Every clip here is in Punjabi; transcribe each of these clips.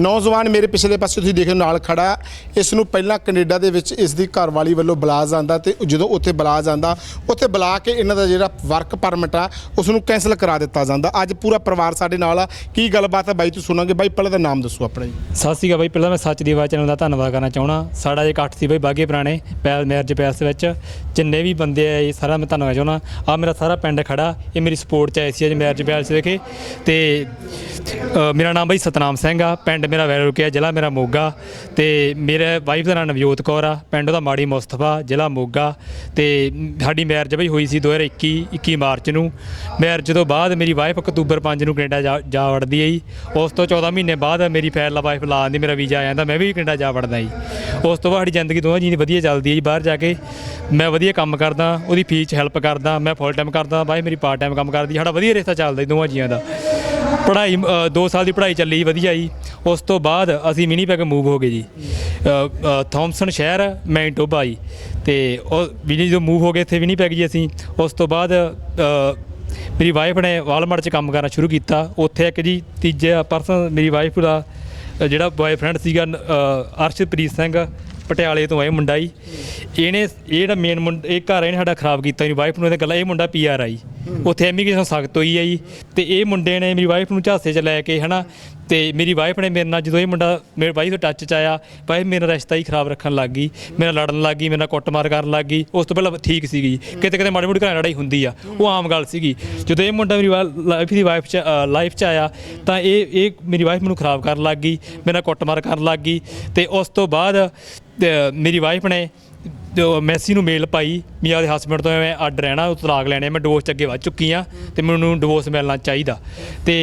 ਨੌਜਵਾਨ ਮੇਰੇ ਪਿਛਲੇ ਪਾਸੇ ਤੁਸੀਂ ਦੇਖੋ ਨਾਲ ਖੜਾ ਇਸ ਨੂੰ ਪਹਿਲਾਂ ਕੈਨੇਡਾ ਦੇ ਵਿੱਚ ਇਸ ਦੀ ਘਰਵਾਲੀ ਵੱਲੋਂ ਬੁਲਾਇਆ ਜਾਂਦਾ ਤੇ ਜਦੋਂ ਉੱਥੇ ਬੁਲਾਇਆ ਜਾਂਦਾ, ਉੱਥੇ ਬੁਲਾ ਕੇ ਇਹਨਾਂ ਦਾ ਜਿਹੜਾ ਵਰਕ ਪਰਮਿਟ ਆ, ਉਸ ਨੂੰ ਕੈਨਸਲ ਕਰਾ ਦਿੱਤਾ ਜਾਂਦਾ। ਅੱਜ ਪੂਰਾ ਪਰਿਵਾਰ ਸਾਡੇ ਨਾਲ ਆ। ਕੀ ਗੱਲਬਾਤ ਆ ਬਾਈ ਤੂੰ ਸੁਣਾਂਗੇ? ਬਾਈ, ਪਹਿਲਾਂ ਦਾ ਨਾਮ ਦੱਸੋ ਆਪਣਾ ਜੀ। ਸਤਿ ਸ਼੍ਰੀ ਅਕਾਲ ਬਾਈ। ਪਹਿਲਾਂ ਮੈਂ ਸੱਚ ਦੀ ਆਵਾਜ਼ ਚੈਨਲ ਦਾ ਧੰਨਵਾਦ ਕਰਨਾ ਚਾਹਣਾ ਸਾਡਾ ਜੇ ਇਕੱਠ ਸੀ ਬਾਈ, ਬਾਗੇ ਪੁਰਾਣੇ ਪੈਲ ਮੈਰਜ ਪੈਲਸ ਵਿੱਚ। ਜਿੰਨੇ ਵੀ ਬੰਦੇ ਆ, ਇਹ ਸਾਰਾ ਮੈਂ ਧੰਨਵਾਦ ਚਾਹਣਾ ਆ ਮੇਰਾ ਸਾਰਾ ਪਿੰਡ ਖੜਾ। ਇਹ ਮੇਰੀ ਸਪੋਰਟ ਚ ਆਏ ਸੀ ਅੱਜ ਮੈਰਜ ਪੈਲਸ ਵਿਖੇ। ਤੇ ਮੇਰਾ ਨਾਮ ਬਾਈ ਸਤਨਾਮ ਸਿੰਘ ਆ। ਪਿੰਡ ਮੇਰਾ ਵੈਰ ਰੁਕਿਆ, ਜ਼ਿਲ੍ਹਾ ਮੇਰਾ ਮੋਗਾ ਤੇ ਮੇਰੇ ਵਾਈਫ ਦਾ ਨਾਮ ਨਵਜੋਤ ਕੌਰ ਆ, ਪਿੰਡ ਉਹਦਾ ਮਾੜੀ ਮੁਸਤਫਾ, ਜ਼ਿਲ੍ਹਾ ਮੋਗਾ ਤੇ ਸਾਡੀ ਮੈਰਿਜ ਬਈ ਹੋਈ ਸੀ 2021 21 ਮਾਰਚ ਨੂੰ। ਮੈਰਿਜ ਤੋਂ ਬਾਅਦ ਮੇਰੀ ਵਾਈਫ ਅਕਤੂਬਰ 5 ਨੂੰ ਕੈਨੇਡਾ ਜਾ- ਜਾ ਵੜਦੀ ਹੈ ਜੀ ਉਸ ਤੋਂ 14 ਮਹੀਨੇ ਬਾਅਦ ਮੇਰੀ ਫੈਲ ਵਾਈਫ ਲਾ ਆਂਦੀ ਮੇਰਾ ਵੀਜ਼ਾ ਆ ਜਾਂਦਾ, ਮੈਂ ਵੀ ਕੈਨੇਡਾ ਜਾ ਵੜਦਾ ਜੀ। ਉਸ ਤੋਂ ਬਾਅਦ ਸਾਡੀ ਜ਼ਿੰਦਗੀ ਦੋਵਾਂ ਜੀ ਦੀ ਵਧੀਆ ਚੱਲਦੀ ਹੈ ਜੀ ਬਾਹਰ ਜਾ ਕੇ ਮੈਂ ਵਧੀਆ ਕੰਮ ਕਰਦਾ, ਉਹਦੀ ਫੀਸ 'ਚ ਹੈਲਪ ਕਰਦਾ, ਮੈਂ ਫੁੱਲ ਟਾਈਮ ਕਰਦਾ ਬਾਈ ਮੇਰੀ ਪਾਰਟ ਟਾਈਮ ਕੰਮ ਕਰਦੀ, ਸਾਡਾ ਵਧੀਆ ਰਿਸ਼ਤਾ ਚੱਲਦਾ ਦੋਵਾਂ ਜੀਆਂ ਦਾ। ਪੜ੍ਹਾਈ 2 ਸਾਲ ਦੀ ਪੜ੍ਹਾਈ ਚੱਲੀ ਵਧੀਆ ਜੀ। ਉਸ ਤੋਂ ਬਾਅਦ ਅਸੀਂ ਮਿਨੀਪੈਗ ਮੂਵ ਹੋ ਗਏ ਜੀ। ਅ, ਥੌਮਸਨ ਸ਼ਹਿਰ ਮੈਂਟੋਬਾ ਜੀ। ਤੇ ਉਹ ਵੀ ਜਦੋਂ ਮੂਵ ਹੋ ਗਏ ਇੱਥੇ ਵਿਨੀਪੈਗ ਜੀ ਅਸੀਂ। ਉਸ ਤੋਂ ਬਾਅਦ ਮੇਰੀ ਵਾਈਫ ਨੇ ਵਾਲਮਾਰਟ 'ਚ ਕੰਮ ਕਰਨਾ ਸ਼ੁਰੂ ਕੀਤਾ। ਉੱਥੇ ਇੱਕ ਜੀ ਤੀਜਾ ਪਰਸਨ ਮੇਰੀ ਵਾਈਫ ਦਾ ਜਿਹੜਾ ਬॉयਫ੍ਰੈਂਡ ਸੀਗਾ ਅਰਸ਼ਪ੍ਰੀਤ ਸਿੰਘ। ਪਟਿਆਲੇ ਤੋਂ ਆਏ ਮੁੰਡਾ ਜੀ। ਇਹਨੇ, ਇਹ ਜਿਹੜਾ ਮੇਨ ਮੁੰਡਾ, ਇਹ ਘਰ ਇਹਨੇ ਸਾਡਾ ਖਰਾਬ ਕੀਤਾ ਮੇਰੀ ਵਾਈਫ ਨੂੰ ਇਹਦੇ ਗੱਲਾਂ, ਇਹ ਮੁੰਡਾ ਪੀਆਰ ਆਈ ਉੱਥੇ ਐਮੀਗ੍ਰੇਸ਼ਨ ਸਖਤ ਹੋਈ ਹੈ ਜੀ। ਤੇ ਇਹ ਮੁੰਡੇ ਨੇ ਮੇਰੀ ਵਾਈਫ ਨੂੰ ਝਾਸੇ 'ਚ ਲੈ ਕੇ, ਹਨਾ, ਤੇ ਮੇਰੀ ਵਾਈਫ ਨੇ ਮੇਰੇ ਨਾਲ ਜਦੋਂ ਇਹ ਮੁੰਡਾ, ਮੇਰੇ ਵਾਈਫ ਦੇ ਟੱਚ 'ਚ ਆਇਆ, ਭਾਈ ਮੇਰਾ ਰਿਸ਼ਤਾ ਹੀ ਖਰਾਬ ਰੱਖਣ ਲੱਗ ਗਈ। ਮੇਰੇ ਨਾਲ ਲੜਨ ਲੱਗ ਗਈ, ਮੇਰੇ ਨਾਲ ਕੁੱਟਮਾਰ ਕਰਨ ਲੱਗ ਗਈ। ਉਸ ਤੋਂ ਪਹਿਲਾਂ ਠੀਕ ਸੀਗੀ ਕਿਤੇ ਕਿਤੇ ਮਾੜੀ ਮੋਟੀ ਘਰਾਂ ਲੜਾਈ ਹੁੰਦੀ ਆ। ਉਹ ਆਮ ਗੱਲ ਸੀਗੀ। ਜਦੋਂ ਇਹ ਮੁੰਡਾ ਮੇਰੀ ਲਾਈਫ ਦੀ ਵਾਈਫ 'ਚ ਲਾਈਫ 'ਚ ਆਇਆ, ਤਾਂ ਇਹ ਇਹ ਮੇਰੀ ਵਾਈਫ ਮੈਨੂੰ ਖਰਾਬ ਕਰਨ ਲੱਗ ਗਈ, ਮੇਰੇ ਨਾਲ ਕੁੱਟਮਾਰ ਕਰਨ ਲੱਗ ਗਈ। ਤੇ ਉਸ ਤੋਂ ਬਾਅਦ ਮੇਰੀ ਵਾਈਫ ਨੇ ਮੈਸੀ ਨੂੰ ਮੇਲ ਪਾਈ ਵੀ ਆਪਦੇ ਹਸਬੰਡ ਤੋਂ ਮੈਂ ਅੱਡ ਰਹਿਣਾ, ਉਹ ਤਲਾਕ ਲੈਣੇ, ਮੈਂ ਡਿਵੋਰਸ 'ਚ ਅੱਗੇ ਵੱਧ ਚੁੱਕੀ ਆ ਤੇ ਮੈਨੂੰ ਡਿਵੋਰਸ ਮਿਲਣਾ ਚਾਹੀਦਾ। ਤੇ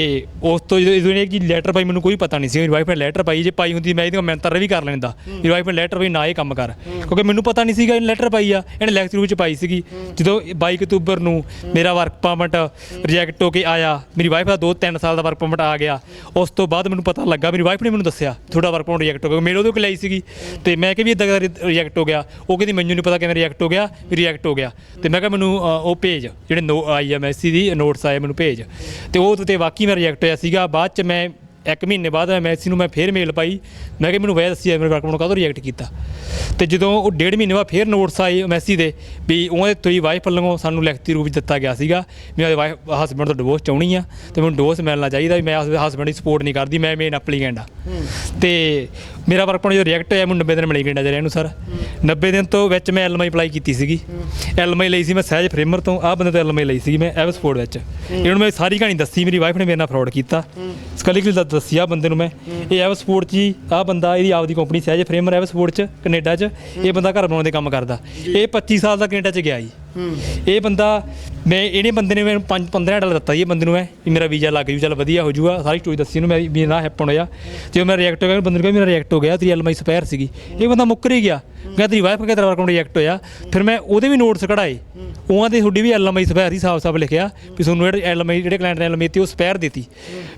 ਉਸ ਤੋਂ ਜਦੋਂ ਜਦੋਂ ਇਹਨੇ ਕੀ ਲੈਟਰ ਪਾਈ, ਮੈਨੂੰ ਕੋਈ ਪਤਾ ਨਹੀਂ ਸੀ, ਮੇਰੀ ਵਾਈਫ ਨੇ ਲੈਟਰ ਪਾਈ, ਜੇ ਪਾਈ ਹੁੰਦੀ ਮੈਂ ਇਹਦੀ ਮੈਂਤਰ ਵੀ ਕਰ ਲੈਂਦਾ। ਮੇਰੀ ਵਾਈਫ ਨੇ ਲੈਟਰ ਪਾਈ, ਨਾ ਇਹ ਕੰਮ ਕਰ। ਕਿਉਂਕਿ ਮੈਨੂੰ ਪਤਾ ਨਹੀਂ ਸੀਗਾ ਇਹ ਲੈਟਰ ਪਾਈ ਆ, ਇਹਨੇ ਲੈਕਚਰ ਵਿੱਚ ਪਾਈ ਸੀਗੀ। ਜਦੋਂ 22 ਅਕਤੂਬਰ ਨੂੰ ਮੇਰਾ ਵਰਕ ਪਰਮਿਟ ਰਿਜੈਕਟ ਹੋ ਕੇ ਆਇਆ, ਮੇਰੀ ਵਾਈਫ ਦਾ 2-3 ਸਾਲ ਦਾ ਵਰਕ ਪਰਮਿਟ ਆ ਗਿਆ, ਉਸ ਤੋਂ ਬਾਅਦ ਮੈਨੂੰ ਪਤਾ ਲੱਗਾ, ਮੇਰੀ ਵਾਈਫ ਨੇ ਮੈਨੂੰ ਦੱਸਿਆ, ਤੁਹਾਡਾ ਵਰਕ ਪਰਮਿਟ ਰਿਜੈਕਟ ਹੋ ਗਿਆ ਮੇਰੇ ਉਹਦੇ ਕੋਲ ਲਈ ਸੀਗੀ। ਤੇ ਮੈਂ ਕਿ ਵੀ ਇਦਾਂ ਰਿਜੈਕਟ ਹੋ ਗਿਆ, ਉਹ ਕਹਿੰਦੀ ਮੈਨੂੰ ਨਹੀਂ ਪਤਾ ਕਿਵੇਂ ਰਿਜੈਕਟ ਹੋ ਗਿਆ ਵੀ ਰਿਜੈਕਟ ਹੋ ਗਿਆ। ਤੇ ਮੈਂ ਕਿਹਾ ਮੈਨੂੰ ਅ, ਉਹ ਭੇਜ ਜਿਹੜੇ ਨੋ ਆਈ ਆ ਮੈਸੀ ਦੀ ਨੋਟਸ ਆਏ ਮੈਨੂੰ ਭੇਜ। ਤੇ ਉਹ ਤੇ ਵਾਕਈ ਮੈਂ ਰਿਜੈਕਟ ਹੋਇਆ ਸੀਗਾ। ਬਾਅਦ ਚ ਮੈਂ ਇੱਕ ਮਹੀਨੇ ਬਾਅਦ ਮੈਂ ਮੈਸੀ ਨੂੰ ਮੈਂ ਫੇਰ ਮੇਲ ਪਾਈ। ਮੈਂ ਕਿ ਮੈਨੂੰ ਵੈ ਦੱਸੀ ਮੇਰੇ ਵਰਕ ਨੂੰ ਕਾਹਦੋਂ ਰਿਜੈਕਟ ਕੀਤਾ। ਤੇ ਜਦੋਂ ਉਹ ਡੇਢ ਮਹੀਨੇ ਬਾਅਦ ਫੇਰ ਨੋਟਸ ਆਏ ਮੈਸੀ ਦੇ ਵੀ ਉਹਦੇ ਤੋਂ ਹੀ ਵਾਈਫ ਵੱਲੋਂ ਸਾਨੂੰ ਲਿਖਤੀ ਰੂਪ ਵਿੱਚ ਦਿੱਤਾ ਗਿਆ ਸੀਗਾ ਵੀ ਮੇਰੇ ਵਾਈਫ ਹਸਬੰਡ ਤੋਂ ਡਿਵੋਰਸ ਚਾਹਣੀ ਆ ਤੇ ਮੈਨੂੰ ਡਿਵੋਰਸ ਮਿਲਣਾ ਚਾਹੀਦਾ ਵੀ ਮੈਂ ਹਸਬੰਡ ਦੀ ਸਪੋਰਟ ਨਹੀਂ ਕਰਦੀ ਮੈਂ ਮੇਨ ਐਪਲੀਕੈਂਟ ਆ। ਤੇ ਮੇਰਾ ਵਰਕ ਪਰਮਿਟ ਜਦੋਂ ਰਿਜੈਕਟ ਹੋਇਆ ਮੈਨੂੰ 90 ਦਿਨ ਮਿਲੇ ਕੈਨੇਡਾ ਚ ਰਹਿਣ ਨੂੰ ਸਰ 90 ਦਿਨ ਤੋਂ ਵਿੱਚ ਮੈਂ ਐਲਐਮਆਈ ਅਪਲਾਈ ਕੀਤੀ ਸੀਗੀ। ਐਲਐਮਆਈ ਲਈ ਸੀ ਮੈਂ ਸਹਿਜ ਫਰੇਮਰ ਤੋਂ, ਆਹ ਬੰਦੇ ਤੋਂ ਐਲਐਮਆਈ ਲਈ ਸੀਗੀ ਮੈਂ ਐਵਸਫੋਰਡ ਵਿੱਚ। ਇਹਨਾਂ ਨੂੰ ਮੈਂ ਸਾਰੀ ਕਹਾਣੀ ਦੱਸੀ, ਮੇਰੀ ਵਾਈਫ ਨੇ ਮੇਰੇ ਨਾਲ ਫਰਾਡ ਕੀਤਾ। ਸਕਲੀ ਦਾ ਦੱਸੀ ਆ ਬੰਦੇ ਨੂੰ ਮੈਂ। ਇਹ ਐਵਸਪੋਰਟ 'ਚ ਹੀ ਆਹ ਬੰਦਾ, ਇਹਦੀ ਆਪਦੀ ਕੰਪਨੀ ਸਹਿਜ ਫਰੇਮਰ ਐਵਸਫੋਰਡ 'ਚ, ਕੈਨੇਡਾ 'ਚ, ਇਹ ਬੰਦਾ ਘਰ ਬਣਾਉਣ ਦੇ ਕੰਮ ਕਰਦਾ। ਇਹ 25 ਸਾਲ ਦਾ ਕੈਨੇਡਾ 'ਚ ਗਿਆ ਜੀ। ਇਹ ਬੰਦਾ, ਮੈਂ ਇਹਨੇ ਬੰਦੇ ਨੇ ਮੈਨੂੰ 5 15 ਡਾਲਰ ਦਿੱਤਾ ਜੀ ਇਹ ਬੰਦੇ ਨੂੰ ਮੈਂ, ਵੀ ਮੇਰਾ ਵੀਜ਼ਾ ਲੱਗ ਜੂ, ਚੱਲ ਵਧੀਆ ਹੋ ਜੂਗਾ, ਸਾਰੀ ਸਟੋਰੀ ਦੱਸੀ ਇਹਨੂੰ ਮੈਂ ਵੀ ਨਾ ਹੈਪਨ ਹੋਇਆ। ਜਦੋਂ ਮੈਂ ਰਿਐਕਟ ਹੋ ਗਿਆ ਬੰਦੇ ਨੂੰ ਕਿਹਾ ਮੇਰਾ ਰਿਐਕਟ ਹੋ ਗਿਆ, ਤੇਰੀ ਐਲਮਾਈ ਸਪੈਰ ਸੀਗੀ। ਇਹ ਬੰਦਾ ਮੁੱਕਰ ਹੀ ਗਿਆ। ਕਹਿੰਦਾ ਤੇਰੀ ਵਾਈਫ ਕਹਿੰਦਾ ਵਰਕ ਰਿਐਕਟ ਹੋਇਆ। ਫਿਰ ਮੈਂ ਉਹਦੇ ਵੀ ਨੋਟਸ ਕਢਾਏ। ਉਹਨਾਂ ਦੇ ਤੁਹਾਡੀ ਵੀ ਐਲਐਮਆਈ ਸਪੈਰ ਸੀ ਸਾਫ਼ ਸਾਫ਼ ਲਿਖਿਆ ਵੀ ਤੁਹਾਨੂੰ ਜਿਹੜੇ ਐਲਐਮਆਈ ਜਿਹੜੇ ਕਲਾਇੰਟ ਨੇ ਐਲਐਮਆਈ ਤੇ ਉਹ ਸਪੈਰ ਦਿੱਤੀ।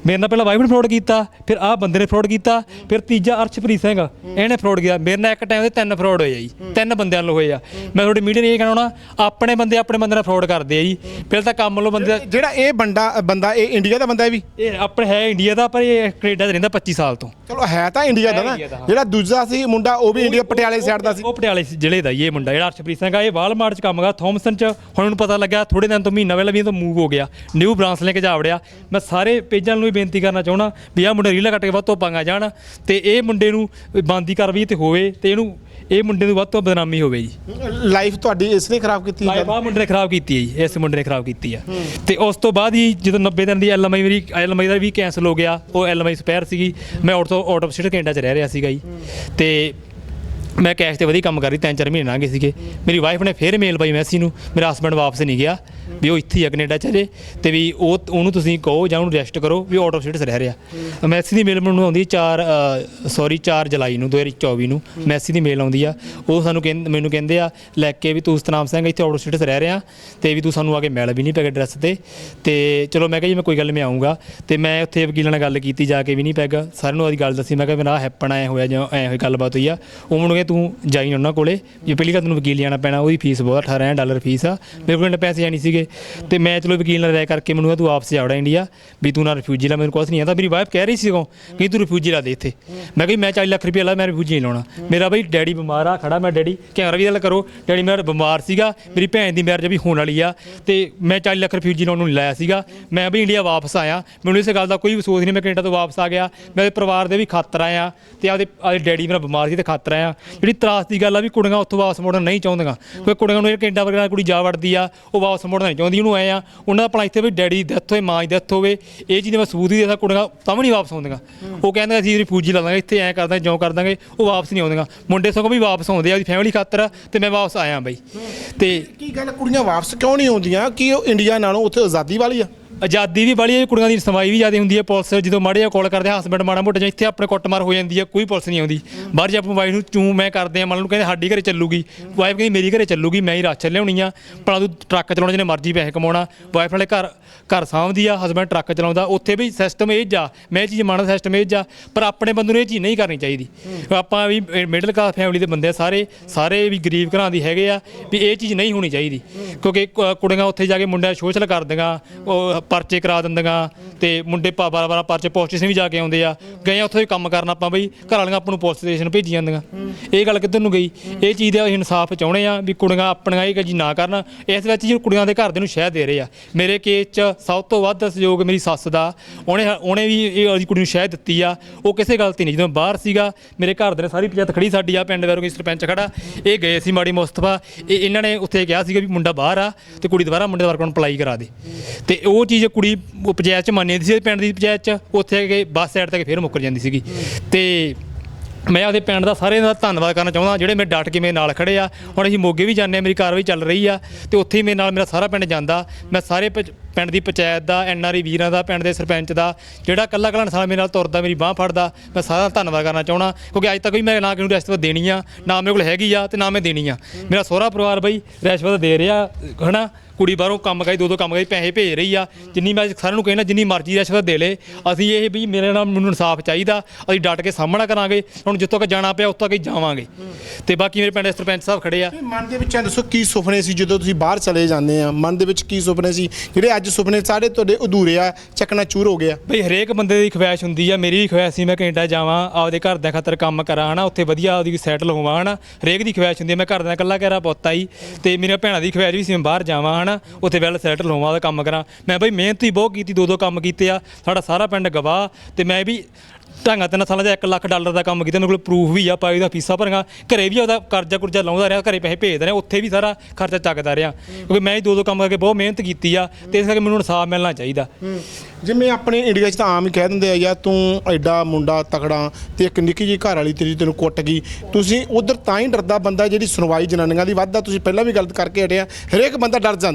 ਮੇਰੇ ਨਾਲ ਪਹਿਲਾਂ ਵਾਈਫ ਨੇ ਫਰਾਡ ਕੀਤਾ ਫਿਰ ਆਹ ਬੰਦੇ ਨੇ ਫਰਾਡ ਕੀਤਾ ਫਿਰ ਤੀਜਾ ਅਰਸ਼ਪ੍ਰੀਤ ਸਿੰਘ ਇਹਨੇ ਫਰਾਡ ਕੀਤਾ। ਮੇਰੇ ਨਾਲ ਇੱਕ ਟਾਈਮ ਦੇ ਤਿੰਨ ਫਰਾਡ ਹੋਏ ਜੀ। ਤਿੰਨ ਬੰਦਿਆਂ ਨਾਲ ਹੋਏ ਆ। ਮੈਂ ਤੁਹਾਡੀ ਮੀਡੀਆ ਨੇ ਇਹ ਕਹਿਣਾ ਆਪਣੇ ਬੰਦੇ ਆਪਣੇ ਬੰਦੇ ਨਾਲ ਫਰਾਡ ਕਰਦੇ ਆ ਜੀ। ਪਹਿਲਾਂ ਤਾਂ ਕੰਮ ਲੋ ਬੰਦੇ ਦਾ ਜਿਹੜਾ ਇਹ ਬੰਦਾ ਬੰਦਾ ਇਹ ਇੰਡੀਆ ਦਾ ਬੰਦਾ ਹੈ ਵੀ? ਇਹ ਆਪਣੇ ਹੈ ਇੰਡੀਆ ਦਾ ਪਰ ਇਹ ਕੈਨੇਡਾ 'ਚ ਰਹਿੰਦਾ 25 ਸਾਲ ਤੋਂ। ਚਲੋ ਹੈ ਤਾਂ ਇੰਡੀਆ ਦਾ ਨਾ। ਦਾ। ਜਿਹੜਾ ਦੂਜਾ ਸੀ ਮੁੰਡਾ ਉਹ ਵੀ ਇੰਡੀਆ ਪਟਿਆਲੇ ਸਾਈਡ ਦਾ ਸੀ ਉਹ ਪਟਿਆਲੇ ਜ਼ਿਲ੍ਹੇ ਦਾ ਹੀ ਇਹ ਮੁੰਡਾ ਜਿਹੜਾ ਅਰਸ਼ਪ੍ਰੀਤ ਸਿੰਘ ਆ ਇਹ ਵਾਲਮਾਰਟ 'ਚ ਕੰਮ ਕਰਦਾ ਥੌਮਸਨ 'ਚ। ਹੁਣ ਉਹਨੂੰ ਪਤਾ ਲੱਗਾ ਥੋੜੇ ਦਿਨ ਤੋਂ ਮਹੀਨਾ ਪਹਿਲਾਂ ਵੀ ਇਹ ਤੋਂ ਮੂਵ ਹੋ ਗਿਆ। ਨਿਊ ਬ੍ਰਾਂਚ ਲੈ ਕੇ ਜਾ ਵੜਿਆ। ਮੈਂ ਸਾਰੇ ਪੇਜਾਂ ਨੂੰ ਵੀ ਬੇਨਤੀ ਕਰਨਾ ਚਾਹਣਾ ਵੀ ਆਹ ਮੁੰਡੇ ਰੀਲਾ ਕੱਟ ਕੇ ਵੱਧ ਤੋਂ ਪਾਂਗਾ ਜਾਣ ਤੇ ਇਹ ਮੁੰਡੇ ਨੂੰ ਬੰਦੀ ਕਾਰਵਾਈ ਤੇ ਹੋਵੇ ਤੇ ਇਹਨੂੰ ਇਹ ਮੁੰਡੇ ਨੂੰ ਵੱਧ ਤੋਂ ਬਦਨਾਮੀ ਹੋਵੇ ਜੀ। ਲਾਈਫ ਤੁਹਾਡੀ ਇਸ ਨੇ ਖਰਾਬ ਕੀਤੀ ਹੈ ਲਾਈਫ ਆ ਮੁੰਡੇ ਨੇ ਖਰਾਬ ਕੀਤੀ ਹੈ ਜੀ ਇਸ ਮੁੰਡੇ ਨੇ ਖਰਾਬ ਕੀਤੀ ਆ। ਤੇ ਉਸ ਤੋਂ ਬਾਅਦ ਹੀ ਜਦੋਂ 90 ਦਿਨ ਦੀ ਐਲਐਮਆਈ ਮੇਰੀ ਐਲਐਮਆਈ ਦਾ ਵੀ ਕੈਂਸਲ ਹੋ ਗਿਆ ਉਹ ਐਲਐਮਆਈ ਸਪੇਅਰ ਸੀਗੀ। ਮੈਂ out out of state Canada 'ਚ ਰਹਿ ਰਿਹਾ ਸੀਗਾ ਜੀ। ਤੇ ਮੈਂ ਕੈਸ਼ ਤੇ ਵਧੀਆ ਕੰਮ ਕਰ ਰਹੀ, ਤਿੰਨ ਚਾਰ ਮਹੀਨੇ ਲੰਘੇ ਸੀਗੇ। ਮੇਰੀ ਵਾਈਫ ਨੇ ਫੇਰ ਮੇਲ ਪਾਈ ਮੈਸੀ ਨੂੰ, ਮੇਰਾ ਹਸਬੰਡ ਵਾਪਸ ਨਹੀਂ ਗਿਆ। ਵੀ ਉਹ ਇੱਥੇ ਹੀ ਆ ਕੈਨੇਡਾ ਚ ਜੇ ਤੇ ਵੀ ਉਹ ਉਹਨੂੰ ਤੁਸੀਂ ਕਹੋ ਜਾਂ ਉਹਨੂੰ ਰੈਸਟ ਕਰੋ ਵੀ ਆਊਟ ਆਫ ਸਟੇਟਸ ਰਹਿ ਰਿਹਾ। ਮੈਸੀ ਦੀ ਮੇਲ ਮੈਨੂੰ ਆਉਂਦੀ 4 ਸੌਰੀ 4 ਜੁਲਾਈ ਨੂੰ 2024 ਨੂੰ ਮੈਸੀ ਦੀ ਮੇਲ ਆਉਂਦੀ ਆ। ਉਹ ਸਾਨੂੰ ਕਹਿੰਦੇ ਮੈਨੂੰ ਕਹਿੰਦੇ ਆ ਲੈ ਕੇ ਵੀ ਤੂੰ ਸਤਨਾਮ ਸਿੰਘ ਇੱਥੇ ਆਊਟ ਆਫ ਸਟੇਟਸ ਰਹਿ ਰਿਹਾ ਤੇ ਵੀ ਤੂੰ ਸਾਨੂੰ ਆ ਕੇ ਮਿਲ ਵੀ ਨਹੀਂ ਪੈਗਾ ਐਡਰੈਸ ਤੇ। ਤੇ ਚਲੋ ਮੈਂ ਕਿਹਾ ਜੀ ਮੈਂ ਕੋਈ ਗੱਲ ਨਹੀਂ ਮੈਂ ਆਉਂਗਾ ਤੇ ਮੈਂ ਉੱਥੇ ਵਕੀਲਾਂ ਨਾਲ ਗੱਲ ਕੀਤੀ ਜਾ ਕੇ ਵੀ ਨਹੀਂ ਪੈਗਾ ਸਾਰਿਆਂ ਨੂੰ ਉਹਦੀ ਗੱਲ ਦੱਸੀ ਮੈਂ ਕਿਹਾ ਮੇਰਾ ਹੈਪਨ ਆਇਆ ਹੋਇਆ ਜਾਂ ਐ ਹੋਈ ਗੱਲਬਾਤ ਹੋਈ ਆ। ਉਹ ਮੈਨੂੰ ਕਹਿੰਦੇ ਤੂੰ ਜਾਈ ਨਾ ਉਹਨਾਂ ਕੋਲੇ। ਜੇ ਪਹਿਲੀ ਗੱਲ ਤੈਨੂੰ ਵਕੀਲ ਜਾਣਾ ਪੈਣਾ ਉਹਦੀ ਫੀਸ ਬਹੁਤ 18000 ਡਾਲਰ ਫੀਸ ਆ। ਮੇਰੇ ਕੋਲ ਇੰਨੇ ਪੈਸੇ ਜਾਣੀ ਸੀਗੇ। ਸੀਗੇ ਤੇ ਮੈਂ ਚਲੋ ਵਕੀਲ ਨਾਲ ਰਾਇ ਕਰਕੇ ਮੈਨੂੰ ਕਿਹਾ, ਤੂੰ ਵਾਪਸ ਜਾਵੜਾ ਇੰਡੀਆ, ਵੀ ਤੂੰ ਨਾ ਰਿਫਿਊਜੀ ਲਾ, ਮੈਨੂੰ ਕੁਛ ਨਹੀਂ ਆਂਦਾ। ਮੇਰੀ ਵਾਈਫ ਕਹਿ ਰਹੀ ਸੀ ਸਗੋਂ ਕਿ ਤੂੰ ਰਿਫਿਊਜੀ ਲਾ ਦੇ ਇੱਥੇ। ਮੈਂ ਕਿਹਾ, ਮੈਂ 40 ਲੱਖ ਰੁਪਏ ਲਾ ਮੈਂ ਰਿਫਿਊਜੀ ਨਹੀਂ ਲਾਉਣਾ। ਮੇਰਾ ਬਈ ਡੈਡੀ ਬਿਮਾਰ ਆ, ਖੜਾ ਮੈਂ ਡੈਡੀ ਕੈਮਰਾ ਵੀ ਗੱਲ ਕਰੋ, ਡੈਡੀ ਮੇਰਾ ਬਿਮਾਰ ਸੀਗਾ, ਮੇਰੀ ਭੈਣ ਦੀ ਮੈਰਿਜ ਵੀ ਹੋਣ ਵਾਲੀ ਆ ਤੇ ਮੈਂ 40 ਲੱਖ ਰਿਫਿਊਜੀ ਲਾਉਣ ਨੂੰ ਨਹੀਂ ਲਾਇਆ ਸੀਗਾ। ਮੈਂ ਵੀ ਇੰਡੀਆ ਵਾਪਸ ਆਇਆ, ਮੈਨੂੰ ਇਸ ਗੱਲ ਦਾ ਕੋਈ ਅਫਸੋਸ ਨਹੀਂ ਮੈਂ ਕੈਨੇਡਾ ਤੋਂ ਵਾਪਸ ਆ ਗਿਆ ਮੇਰੇ ਪਰਿਵਾਰ ਦੇ ਵੀ ਖਾਤਰ ਆਇਆ ਤੇ ਆਪਦੇ ਆਪਦੇ ਡੈਡੀ ਮੇਰਾ ਬਿਮਾਰ ਸੀ ਤੇ ਖਾਤਰ ਆਇਆ। ਜਿਹੜੀ ਤਰਾਸ ਦੀ ਗੱਲ ਆ ਵੀ ਕੁੜੀਆਂ ਉੱਥੋਂ ਵਾਪਸ ਮੁੜਨ ਨਹੀਂ ਚਾਹੁੰਦੀਆਂ ਕਿਉਂਕਿ ਕੁੜੀਆਂ ਨੂੰ ਇਹ ਕੈਨੇਡਾ ਵਰਗਾ ਕੁੜੀ ਜਾ ਵੜਦੀ ਆ, ਉਹ ਵਾਪਸ ਮੁੜਨਾ ਚਾਹੁੰਦੀ ਉਹਨੂੰ ਆਏ ਆ ਉਹਨਾਂ ਦਾ ਭਲਾ ਇੱਥੇ ਵੀ ਡੈਡੀ ਦੀ ਡੈਥ ਹੋਏ ਮਾਂ ਦੀ ਡੈਥ ਹੋਵੇ ਇਹ ਚੀਜ਼ ਮੈਂ ਸਬੂਤ ਹੀ ਦੇਦਾ ਕੁੜੀਆਂ ਤਾਂ ਵੀ ਨਹੀਂ ਵਾਪਸ ਆਉਂਦੀਆਂ। ਉਹ ਕਹਿੰਦੇ ਅਸੀਂ ਰਿਫਿਊਜੀ ਲਾ ਦਾਂਗੇ ਇੱਥੇ ਐਂ ਕਰ ਦਾਂਗੇ ਜਿਉਂ ਕਰ ਦਾਂਗੇ ਉਹ ਵਾਪਸ ਨਹੀਂ ਆਉਂਦੀਆਂ। ਮੁੰਡੇ ਸਗੋਂ ਵੀ ਵਾਪਸ ਆਉਂਦੇ ਆ ਉਹਦੀ ਫੈਮਿਲੀ ਖਾਤਰ ਤੇ ਮੈਂ ਵਾਪਸ ਆਇਆ ਬਈ। ਤੇ ਕੀ ਗੱਲ ਕੁੜੀਆਂ ਵਾਪਸ ਕਿਉਂ ਨਹੀਂ ਆਉਂਦੀਆਂ? ਕੀ ਉਹ ਇੰਡੀਆ ਨਾਲੋਂ ਉੱਥੇ ਆਜ਼ਾਦੀ ਵਾਲੀ ਆ? ਆਜ਼ਾਦੀ ਵੀ ਵਾਲੀ ਹੈ ਕੁੜੀਆਂ ਦੀ ਸਮਾਈ ਵੀ ਜ਼ਿਆਦਾ ਹੁੰਦੀ ਹੈ, ਪੁਲਿਸ ਜਦੋਂ ਮਾੜੇ ਜਿਹਾ ਕਾਲ ਕਰਦੇ ਹਸਬੰਡ ਮਾੜਾ ਮੋਟਾ ਜਾਂ ਇੱਥੇ ਆਪਣੇ ਕੁੱਟਮਾਰ ਹੋ ਜਾਂਦੀ ਹੈ, ਕੋਈ ਪੁਲਿਸ ਨਹੀਂ ਆਉਂਦੀ। ਬਾਹਰ ਜੇ ਆਪਾਂ ਵਾਈਫ ਨੂੰ ਚੂੰ ਮੈਂ ਕਰਦੇ ਆ ਮੰਨ ਲਓ ਕਹਿੰਦੇ ਸਾਡੀ ਘਰੇ ਚੱਲੂਗੀ। ਵਾਈਫ ਕਹਿੰਦੀ ਮੇਰੀ ਘਰੇ ਚੱਲੂਗੀ, ਮੈਂ ਹੀ ਰਾਸ਼ਨ ਲਿਆਉਣੀ ਆ। ਭਲਾ ਤੂੰ ਟਰੱਕ ਚਲਾਉਣਾ, ਜਿਹਨੇ ਮਰਜ਼ੀ ਪੈਸੇ ਕਮਾਉਣਾ। ਵਾਈਫ ਵਾਲੇ ਘਰ ਘਰ ਸਾਂਭਦੀ ਆ ਹਸਬੰਡ ਟਰੱਕ ਚਲਾਉਂਦਾ, ਉੱਥੇ ਵੀ ਸਿਸਟਮ ਇਹ ਜਾ, ਮੈਂ ਇਹ ਚੀਜ਼ ਮੰਨਦਾ ਸਿਸਟਮ ਇਹ ਜਾ, ਪਰ ਆਪਣੇ ਬੰਦੇ ਨੂੰ ਇਹ ਚੀਜ਼ ਨਹੀਂ ਕਰਨੀ ਚਾਹੀਦੀ। ਆਪਾਂ ਵੀ ਮਿਡਲ ਕਲਾਸ ਫੈਮਿਲੀ ਦੇ ਬੰਦੇ ਆ ਸਾਰੇ ਸਾਰੇ ਵੀ ਗਰੀਬ ਘਰਾਂ ਦੀ ਹੈਗੇ ਆ, ਵੀ ਇਹ ਚੀਜ਼ ਨਹੀਂ ਹੋਣੀ ਚਾਹੀਦੀ। ਕਿਉਂਕਿ ਕ ਕੁੜੀਆਂ ਉੱਥੇ ਜਾ ਕੇ ਮੁੰਡਿਆਂ ਸੋਸ਼ਲ ਕਰਦੀਆਂ ਉਹ ਪਰਚੇ ਕਰਾ ਦਿੰਦੀਆਂ, ਤੇ ਮੁੰਡੇ ਪਾ ਬਾਰਾਂ ਬਾਰਾਂ ਪਰਚੇ ਪੁਲਿਸ ਸਟੇਸ਼ਨ ਵੀ ਜਾ ਕੇ ਆਉਂਦੇ ਆ। ਗਏ ਆ, ਉੱਥੇ ਵੀ ਕੰਮ ਕਰਨ ਆਪਾਂ ਬਈ ਘਰ ਵਾਲੀਆਂ ਆਪਾਂ ਨੂੰ ਪੁਲਿਸ ਸਟੇਸ਼ਨ ਭੇਜੀ ਜਾਂਦੀਆਂ। ਇਹ ਗੱਲ ਕਿੱਧਰ ਨੂੰ ਗਈ? ਇਹ ਚੀਜ਼ ਦਾ ਅਸੀਂ ਇਨਸਾਫ ਚਾਹੁੰਦੇ ਆ ਵੀ ਕੁੜੀਆਂ ਆਪਣੀਆਂ ਇਹ ਜੀ ਨਾ ਕਰਨ। ਇਸ ਵਿੱਚ ਜੀ ਕੁੜੀਆਂ ਦੇ ਘਰ ਦੇ ਨੂੰ ਸ਼ਹਿ ਦੇ ਰਹੇ ਆ। ਮੇਰੇ ਕੇਸ 'ਚ ਸਭ ਤੋਂ ਵੱਧ ਸਹਿਯੋਗ ਮੇਰੀ ਸੱਸ ਦਾ। ਉਹਨੇ ਉਹਨੇ ਵੀ ਇਹ ਉਹਦੀ ਕੁੜੀ ਨੂੰ ਸ਼ਹਿ ਦਿੱਤੀ ਆ। ਉਹ ਕਿਸੇ ਗੱਲ 'ਤੇ ਨਹੀਂ, ਜਦੋਂ ਬਾਹਰ ਸੀਗਾ, ਮੇਰੇ ਘਰ ਦੇ ਨੇ ਸਾਰੀ ਪੰਚਾਇਤ ਖੜੀ ਸਾਡੀ ਆ, ਪਿੰਡ ਵਰਗੀ ਸਰਪੰਚ ਖੜਾ। ਇਹ ਗਏ ਸੀ ਮਾੜੀ ਮੁਸਤਫਾ। ਇਹ ਇਹਨਾਂ ਨੇ ਉੱਥੇ ਕਿਹਾ ਸੀਗਾ ਵੀ ਮੁੰਡਾ ਬਾਹਰ ਆ ਤੇ ਕੁੜੀ ਦੁਬਾਰਾ ਮੁੰਡੇ ਦਾ ਵਰਕ ਅਪਲਾਈ ਕਰਾ ਦੇ। ਤੇ ਉਹ ਚੀਜ਼ ਕੁੜੀ ਪੰਚਾਇਤ ਚ ਮੰਨੀ ਸੀ, ਪਿੰਡ ਦੀ ਪੰਚਾਇਤ ਚ। ਉੱਥੇ ਗਏ ਬੱਸ ਸਾਈਡ ਤੱਕ ਫਿਰ ਮੁੱਕਰ ਜਾਂਦੀ ਸੀਗੀ। ਤੇ ਮੈਂ ਆਪਦੇ ਪਿੰਡ ਦਾ ਸਾਰਿਆਂ ਦਾ ਧੰਨਵਾਦ ਕਰਨਾ ਚਾਹੁੰਦਾ, ਜਿਹੜੇ ਮੇਰੇ ਡਟ ਕੇ ਮੇਰੇ ਨਾਲ ਖੜੇ ਆ, ਹੁਣ ਅਸੀਂ ਮੋਗੇ ਵੀ ਜਾਂਦੇ ਆ ਮੇਰੀ ਕਾਰਵਾਈ ਚੱਲ ਰਹੀ ਆ, ਤੇ ਉੱਥੇ ਹੀ ਮੇਰੇ ਨਾਲ ਮੇਰਾ ਸਾਰਾ ਪਿੰਡ ਜਾਂਦਾ। ਮੈਂ ਸਾਰੇ ਪ- ਪਿੰਡ ਦੀ ਪੰਚਾਇਤ ਦਾ ਐਨਆਰਈ ਵੀਰਾਂ ਦਾ, ਪਿੰਡ ਦੇ ਸਰਪੰਚ ਦਾ, ਜਿਹੜਾ ਕੱਲਾ ਕੱਲਾ ਇਨਸਾਨ ਮੇਰੇ ਨਾਲ ਤੁਰਦਾ, ਮੇਰੀ ਬਾਹ ਫੜਦਾ, ਮੈਂ ਸਾਰਾ ਧੰਨਵਾਦ ਕਰਨਾ ਚਾਹੁੰਦਾ, ਕਿਉਂਕਿ ਅੱਜ ਤੱਕ ਵੀ ਮੈਂ ਨਾ ਕਿਹਨੂੰ ਰਿਸ਼ਵਤ ਦੇਣੀ ਆ, ਨਾ ਮੇਰੇ ਕੋਲ ਹੈਗੀ ਆ ਤੇ ਨਾ ਮੈਂ ਦੇਣੀ ਆ। ਮੇਰਾ ਸਹੁਰਾ ਪਰਿਵਾਰ ਬਈ ਰਿਸ਼ਵਤ ਦੇ ਰਿਹਾ, ਹਨਾ? ਕੁੜੀ ਬਾਹਰੋਂ ਕੰਮ ਕਰੀ ਦੋ ਦੋ ਕੰਮ ਕਰੀ ਪੈਸੇ ਭੇਜ ਰਹੀ ਆ ਜਿੰਨੀ ਮੈਂ ਸਾਰਿਆਂ ਨੂੰ ਕਹਿਣਾ ਜਿੰਨੀ ਮਰਜ਼ੀ ਰਿਸ਼ਵਤ ਦੇ ਲੇ। ਅਸੀਂ ਇਹ ਵੀ ਮੇਰੇ ਨਾਲ ਮੈਨੂੰ ਇਨਸਾਫ ਚਾਹੀਦਾ ਅਸੀਂ ਡਟ ਕੇ ਸਾਹਮਣਾ ਕਰਾਂਗੇ ਹੁਣ ਜਿੱਥੋਂ ਤੱਕ ਜਾਣਾ ਪਿਆ ਉੱਥੋਂ ਤੱਕ ਹੀ ਜਾਵਾਂਗੇ। ਤੇ ਬਾਕੀ ਮੇਰੇ ਪਿੰਡ ਦੇ ਸਰਪੰਚ ਸਾਹਿਬ ਖੜੇ ਆ। ਮਨ ਦੇ ਵਿੱਚ ਦੱਸੋ ਕੀ ਸੁਪਨੇ ਸੀ ਜਦੋਂ ਤੁਸੀਂ ਬਾਹਰ ਚਲੇ ਜਾਂਦੇ ਆ? ਮਨ ਦੇ ਵਿੱਚ ਕੀ ਸੁਪਨੇ ਸੀ? ਜਿਹੜੇ ਅੱਜ ਸੁਪਨੇ ਸਾਰੇ ਤੁਹਾਡੇ ਅਧੂਰੇ ਆ ਚੱਕਣਾ ਚੂਰ ਹੋ ਗਿਆ ਬਈ ਹਰੇਕ ਬੰਦੇ ਦੀ ਖੁਆਇਸ਼ ਹੁੰਦੀ ਆ ਮੇਰੀ ਵੀ ਖੁਆਇਸ਼ ਸੀ ਮੈਂ ਕੈਨੇਡਾ ਜਾਵਾਂ ਆਪਦੇ ਘਰ ਦੇ ਖਾਤਰ ਕੰਮ ਕਰਾਂ ਹਨਾ ਉੱਥੇ ਵਧੀਆ ਉਹਦੀ ਸੈਟਲ ਹੋਵਾਂ ਹਨਾ। ਹਰੇਕ ਦੀ ਖੁਆਇਸ਼ ਹੁੰਦੀ ਆ ਮੈਂ ਘਰ ਦਾ ਇਕੱਲਾ ਕਹਿਰਾ ਪੁੱਤ ਆਈ ਤੇ ਮੇਰੀਆਂ ਭੈਣਾਂ ਦੀ ਖੁਆਇਸ਼ ਵੀ ਸੀ ਮੈਂ ਬਾਹਰ ਜਾਵਾਂ ਹਨਾ, ਉੱਥੇ ਵੈਲ ਸੈਟਲ ਹੋਵਾਂ ਉਹਦਾ ਕੰਮ ਕਰਾਂ। ਮੈਂ ਬਈ ਮਿਹਨਤ ਹੀ ਬਹੁਤ ਕੀਤੀ ਦੋ ਦੋ ਕੰਮ ਕੀਤੇ ਆ, ਸਾਡਾ ਸਾਰਾ ਪਿੰਡ ਗਵਾਹ। ਤੇ ਮੈਂ ਵੀ ਢਾਂਗਾ ਤਿੰਨ ਸਾਲਾਂ ਦਾ 1 ਲੱਖ ਡਾਲਰ ਦਾ ਕੰਮ ਕੀਤਾ, ਮੇਰੇ ਕੋਲ ਪ੍ਰੂਫ ਵੀ ਆ, ਪਾਈ ਦਾ ਫੀਸਾਂ ਭਰੀਆਂ। ਘਰੇ ਵੀ ਉਹਦਾ ਕਰਜ਼ਾ ਕੁਰਜ਼ਾ ਲਾਉਂਦਾ ਰਿਹਾ, ਘਰੇ ਪੈਸੇ ਭੇਜਦਾ ਰਿਹਾ, ਉੱਥੇ ਵੀ ਸਾਰਾ ਖਰਚਾ ਚੱਕਦਾ ਰਿਹਾ। ਕਿਉਂਕਿ ਮੈਂ ਹੀ ਦੋ ਦੋ ਕੰਮ ਕਰਕੇ ਬਹੁਤ ਮਿਹਨਤ ਕੀਤੀ ਆ, ਤੇ ਇਸ ਕਰਕੇ ਮੈਨੂੰ ਇਨਸਾਫ ਮਿਲਣਾ ਚਾਹੀਦਾ। ਜਿਵੇਂ ਆਪਣੇ ਇੰਡੀਆ 'ਚ ਤਾਂ ਆਮ ਹੀ ਕਹਿ ਦਿੰਦੇ ਆ, ਯਾਰ ਤੂੰ ਐਡਾ ਮੁੰਡਾ ਤਕੜਾ ਤੇ ਇੱਕ ਨਿੱਕੀ ਜਿਹੀ ਘਰ ਵਾਲੀ ਤੇਰੀ ਤੈਨੂੰ ਕੁੱਟ ਗਈ। ਤੁਸੀਂ ਉਧਰ ਤਾਂ ਹੀ ਡਰਦਾ ਬੰਦਾ ਜਿਹੜੀ ਸੁਣਵਾਈ ਜਨਾਨੀਆਂ ਦੀ ਵੱਧਦਾ ਤੁਸੀਂ ਪਹਿਲਾਂ ਵੀ ਗਲਤ ਕਰਕੇ ਹਟਿਆ ਹਰੇਕ ਬੰਦਾ ਡਰ ਜਾਂਦਾ।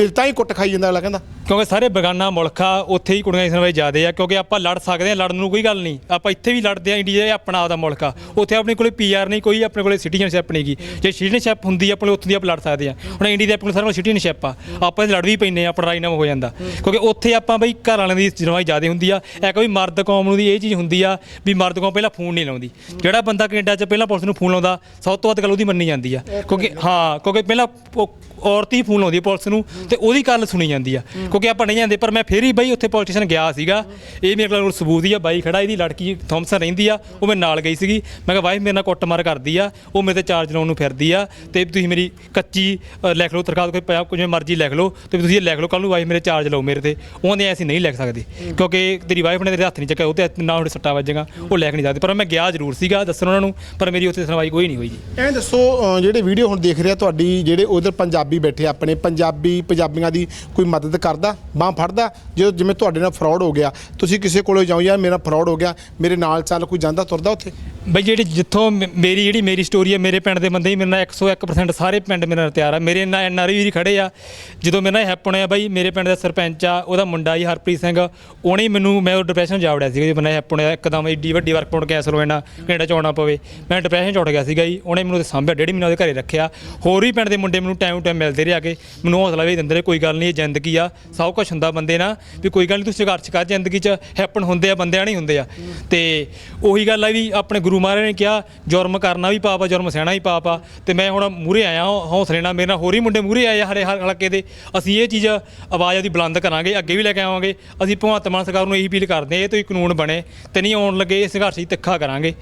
ਇਹ ਤਾਂ ਹੀ ਕੁੱਟ ਖਾਈ ਜਾਂਦਾ ਅਗਲਾ ਕਹਿੰਦਾ। ਕਿਉਂਕਿ ਸਾਰੇ ਬਗਾਨਾ ਮੁਲਕ ਆ, ਉੱਥੇ ਹੀ ਕੁੜੀਆਂ ਦੀ ਸੁਣਵਾਈ ਜ਼ਿਆਦੇ ਆ, ਕਿਉਂਕਿ ਆਪਾਂ ਲੜ ਸਕਦੇ ਹਾਂ ਲੜਨ ਨੂੰ ਕੋਈ ਗੱਲ ਨਹੀਂ। ਆਪਾਂ ਇੱਥੇ ਵੀ ਲੜਦੇ ਆ, ਇੰਡੀਆ ਇਹ ਆਪਣਾ ਆਪਦਾ ਮੁਲਕ ਆ। ਉੱਥੇ ਆਪਣੇ ਕੋਲੇ ਪੀਆਰ ਨਹੀਂ, ਕੋਈ ਆਪਣੇ ਕੋਲੇ ਸਿਟੀਜ਼ਨਸ਼ਿਪ ਨਹੀਂ ਗੀ। ਜੇ ਸਿਟੀਜ਼ਨਸ਼ਿਪ ਹੁੰਦੀ ਆ, ਆਪਣੇ ਉੱਥੋਂ ਦੀ ਆਪਾਂ ਲੜ ਸਕਦੇ ਆ। ਹੁਣ ਇੰਡੀਆ ਦੇ ਆਪਣੇ ਕੋਲ ਕੋਲ ਸਿਟੀਜ਼ਨਸ਼ਿਪ ਆ। ਆਪਾਂ ਲੜ ਵੀ ਪੈਂਦੇ ਆ, ਆਪਣਾ ਰਾਜਨਾਮਾ ਹੋ ਜਾਂਦਾ। ਕਿਉਂਕਿ ਉੱਥੇ ਆਪਾਂ ਬਈ ਘਰ ਵਾਲਿਆਂ ਦੀ ਸੁਣਵਾਈ ਜ਼ਿਆਦੇ ਹੁੰਦੀ ਆ। ਇਹ ਵੀ ਮਰਦ ਕੌਮ ਨੂੰ ਦੀ ਇਹ ਚੀਜ਼ ਹੁੰਦੀ ਆ ਵੀ ਮਰਦ ਕੌਮ ਪਹਿਲਾਂ ਫੋਨ ਨਹੀਂ ਲਾਉਂਦੀ। ਜਿਹੜਾ ਬੰਦਾ ਕੈਨੇਡਾ 'ਚ ਪਹਿਲਾਂ ਪੁਲਿਸ ਨੂੰ ਫੋਨ ਲਾਉਂਦਾ, ਸਭ ਤੋਂ ਵੱਧ ਗੱਲ ਉਹਦੀ ਮੰਨੀ ਜਾਂਦੀ ਆ। ਕਿਉਂਕਿ, ਹਾਂ, ਕਿਉਂਕਿ ਪਹਿਲਾਂ ਉਹ ਔਰਤ ਹੀ ਫੋਨ ਲਾਉਂਦੀ ਪੁਲਿਸ ਪੁਲਿਸ ਨੂੰ ਤੇ ਉਹਦੀ ਗੱਲ ਸੁਣੀ ਜਾਂਦੀ ਆ। ਕਿਉਂਕਿ ਆਪਾਂ ਨਹੀਂ ਜਾਂਦੇ ਪਰ ਮੈਂ ਫੇਰ ਹੀ ਬਈ ਉੱਥੇ ਪੋਲੀਟੀਸ਼ਨ ਗਿਆ ਸੀਗਾ। ਇਹ ਮੇਰੇ ਕੋਲ ਸਬੂਤ ਹੀ ਆ ਬਾਈ ਖੜਾ ਇਹਦੀ ਲੜਕੀ ਥੋਮਸਨ ਰਹਿੰਦੀ ਆ ਉਹ ਮੇਰੇ ਨਾਲ ਗਈ ਸੀਗੀ। ਮੈਂ ਕਿਹਾ ਵਾਈਫ ਮੇਰੇ ਨਾਲ ਕੁੱਟਮਾਰ ਕਰਦੀ ਆ ਉਹ ਮੇਰੇ ਤੇ ਚਾਰਜ ਲਾਉਣ ਨੂੰ ਫਿਰਦੀ ਆ ਤੇ ਤੁਸੀਂ ਮੇਰੀ ਕੱਚੀ ਲਿਖ ਲਓ ਤਰਖਾਤ ਕੋਈ ਪਿਆ ਕੁਝ ਮਰਜ਼ੀ ਲਿਖ ਲਓ ਤੇ ਤੁਸੀਂ ਇਹ ਲਿਖ ਲਓ ਕੱਲ ਨੂੰ ਵਾਈਫ ਮੇਰੇ ਚਾਰਜ ਲਓ ਮੇਰੇ ਤੇ। ਉਹਨੇ ਐਸੀ ਨਹੀਂ ਲਿਖ ਸਕਦੇ ਕਿਉਂਕਿ ਤੇਰੀ ਵਾਈਫ ਨੇ ਤੇਰੇ ਹੱਥ ਨਹੀਂ ਚੱਕਿਆ ਉਹ ਤੇ ਨਾ ਉਹਦੇ ਸੱਟਾ ਵੱਜੇਗਾ ਉਹ ਲਿਖ ਨਹੀਂ ਸਕਦੇ। ਪਰ ਮੈਂ ਗਿਆ ਜ਼ਰੂਰ ਸੀਗਾ ਦੱਸਣ ਉਹਨਾਂ ਨੂੰ ਪਰ ਮੇਰੀ ਉੱਥੇ ਸੁਣਵਾਈ ਕੋਈ ਨਹੀਂ ਹੋਈ ਜੀ। ਐਂ ਦੱਸੋ ਜਿਹੜੇ ਵੀਡੀਓ ਹੁਣ ਦੇਖ ਰਿਹਾ ਤੁਹਾਡੀ ਜਿਹੜੇ ਉਧਰ ਪੰਜਾਬੀ ਬੈਠੇ ਆਪਣੇ ਪੰਜਾਬੀ ਪੰਜਾਬੀ ਪੰਜਾਬੀਆਂ ਦੀ ਕੋਈ ਮਦਦ ਕਰਦਾ, ਬਾਹ ਫੜਦਾ ਜੇ ਜਿਵੇਂ ਤੁਹਾਡੇ ਨਾਲ ਫਰਾਡ ਹੋ ਗਿਆ, ਤੁਸੀਂ ਕਿਸੇ ਕੋਲੇ ਜਾਓ, ਯਾਰ ਮੇਰਾ ਫਰਾਡ ਹੋ ਗਿਆ, ਮੇਰੇ ਨਾਲ ਚੱਲ ਕੋਈ ਜਾਂਦਾ, ਤੁਰਦਾ ਉੱਥੇ? ਬਈ ਜਿਹੜੀ ਜਿੱਥੋਂ ਮੇ, ਮੇਰੀ ਜਿਹੜੀ ਮੇਰੀ ਸਟੋਰੀ ਹੈ ਮੇਰੇ ਪਿੰਡ ਦੇ ਬੰਦੇ ਹੀ ਮੇਰੇ ਨਾਲ 101% ਸਾਰੇ ਪਿੰਡ ਮੇਰੇ ਨਾਲ ਤਿਆਰ ਆ। ਮੇਰੇ ਨਾਲ ਐਨਆਰਆਈ ਵੀ ਖੜੇ ਆ। ਜਦੋਂ ਮੇਰੇ ਨਾਲ ਹੈਪਨ ਹੋਇਆ ਬਾਈ, ਮੇਰੇ ਪਿੰਡ ਦਾ ਸਰਪੰਚ ਆ, ਉਹਦਾ ਮੁੰਡਾ ਜੀ ਹਰਪ੍ਰੀਤ ਸਿੰਘ, ਉਹਨੇ ਹੀ ਮੈਨੂੰ, ਮੈਂ ਡਿਪਰੈਸ਼ਨ ਜਾ ਵੜਿਆ ਸੀਗਾ ਜੀ ਮੈਨੂੰ ਹੈਪਨ ਹੋਇਆ ਇੱਕਦਮ ਏਡੀ ਵੱਡੀ ਵਰਕ ਪੌਂਡ ਕੈਂਸਲ ਹੋ ਜਾਣਾ ਕੈਨੇਡਾ ਚ ਆਉਣਾ ਪਵੇ। ਮੈਂ ਡਿਪਰੈਸ਼ਨ ਚ ਉੱਠ ਗਿਆ ਸੀਗਾ ਜੀ, ਉਹਨੇ ਮੈਨੂੰ ਤੇ ਸਾਂਭਿਆ, ਡੇਢ ਮਹੀਨਾ ਉਹਦੇ ਘਰੇ ਰੱਖਿਆ। ਹੋਰ ਵੀ ਪਿੰਡ ਦੇ ਮੁੰਡੇ ਮੈਨੂੰ ਟਾਈਮ ਟਾਈਮ ਮਿਲਦੇ ਰਹੇ ਆ ਕੇ, ਮੈਨੂੰ ਹੌਸਲਾ ਵੀ ਦਿੰਦੇ ਰਹੇ, ਕੋਈ ਗੱਲ ਨਹੀਂ, ਇਹ ਜ਼ਿੰਦਗੀ ਆ, ਸਭ ਕੁਝ ਹੁੰਦਾ ਬੰਦੇ ਨਾਲ, ਵੀ ਕੋਈ ਗੱਲ ਨਹੀਂ ਤੁਸੀਂ ਸੰਘਰਸ਼ ਕਰ ਜ਼ਿੰਦਗੀ 'ਚ ਹੈਪਨ ਹੁੰਦੇ ਆ, ਬੰਦਿਆਂ ਨਹੀਂ ਹੁੰਦੇ ਆ। ਤੇ ਉਹੀ ਗੱਲ ਆ ਵੀ ਆਪਣੇ ਗੁਰੂ ਮਹਾਰਾਜ ਨੇ ਕਿਹਾ ਜੁਰਮ ਕਰਨਾ ਵੀ ਪਾਪ ਆ ਜੁਰਮ ਸਹਿਣਾ ਵੀ ਪਾਪ ਆ। ਤੇ ਮੈਂ ਹੁਣ ਮੂਰੇ ਆਇਆ ਹਾਂ ਹੌਸਲੇ ਨਾਲ ਮੇਰੇ ਨਾਲ ਹੋਰ ਹੀ ਮੁੰਡੇ ਮੂਰੇ ਆਏ ਆ ਹਰੇ ਹਰ ਹਲਕੇ ਦੇ। ਅਸੀਂ ਇਹ ਚੀਜ਼ ਆਵਾਜ਼ ਆਦੀ ਬੁਲੰਦ ਕਰਾਂਗੇ ਅੱਗੇ ਵੀ ਲੈ ਕੇ ਆਵਾਂਗੇ। ਅਸੀਂ ਭਗਵੰਤ ਮਾਨ ਸਰਕਾਰ ਨੂੰ ਇਹੀ ਅਪੀਲ ਕਰਦੇ ਹਾਂ ਇਹ ਤੋਂ ਹੀ ਕਾਨੂੰਨ ਬਣੇ ਤੇ ਨਹੀਂ ਆਉਣ ਲੱਗੇ ਇਹ ਸੰਘਰਸ਼ ਹੀ ਤਿੱਖਾ ਕਰਾਂਗੇ।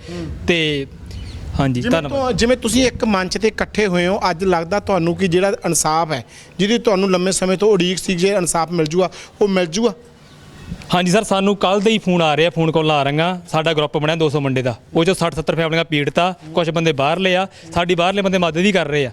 ਤੇ ਹਾਂਜੀ ਧੰਨਵਾਦ। ਜਿਵੇਂ ਤੁਸੀਂ ਇੱਕ ਮੰਚ ਤੇ ਇਕੱਠੇ ਹੋਏ ਹੋ ਅੱਜ ਲੱਗਦਾ ਤੁਹਾਨੂੰ ਕਿ ਜਿਹੜਾ ਇਨਸਾਫ ਹੈ ਜਿਹਦੀ ਤੁਹਾਨੂੰ ਲੰਮੇ ਸਮੇਂ ਤੋਂ ਉਡੀਕ ਸੀ ਜੇ ਇਨਸਾਫ ਮਿਲ ਜੂਗਾ ਉਹ ਮਿਲ ਜੂਗਾ? ਹਾਂਜੀ ਸਰ, ਸਾਨੂੰ ਕੱਲ ਦੇ ਹੀ ਫੋਨ ਆ ਰਿਹਾ, ਫੋਨ ਕਾਲ ਆ ਰਹੀਆਂ। ਸਾਡਾ ਗਰੁੱਪ ਬਣਿਆ 200 ਮੁੰਡੇ ਦਾ। ਉਹ ਚੋਂ 60 70 ਫੈਮਲੀਆਂ ਪੀੜਤਾ ਕੁਝ ਬੰਦੇ ਬਾਹਰਲੇ ਆ ਸਾਡੀ ਬਾਹਰਲੇ ਬੰਦੇ ਮਦਦ ਵੀ ਕਰ ਰਹੇ ਆ।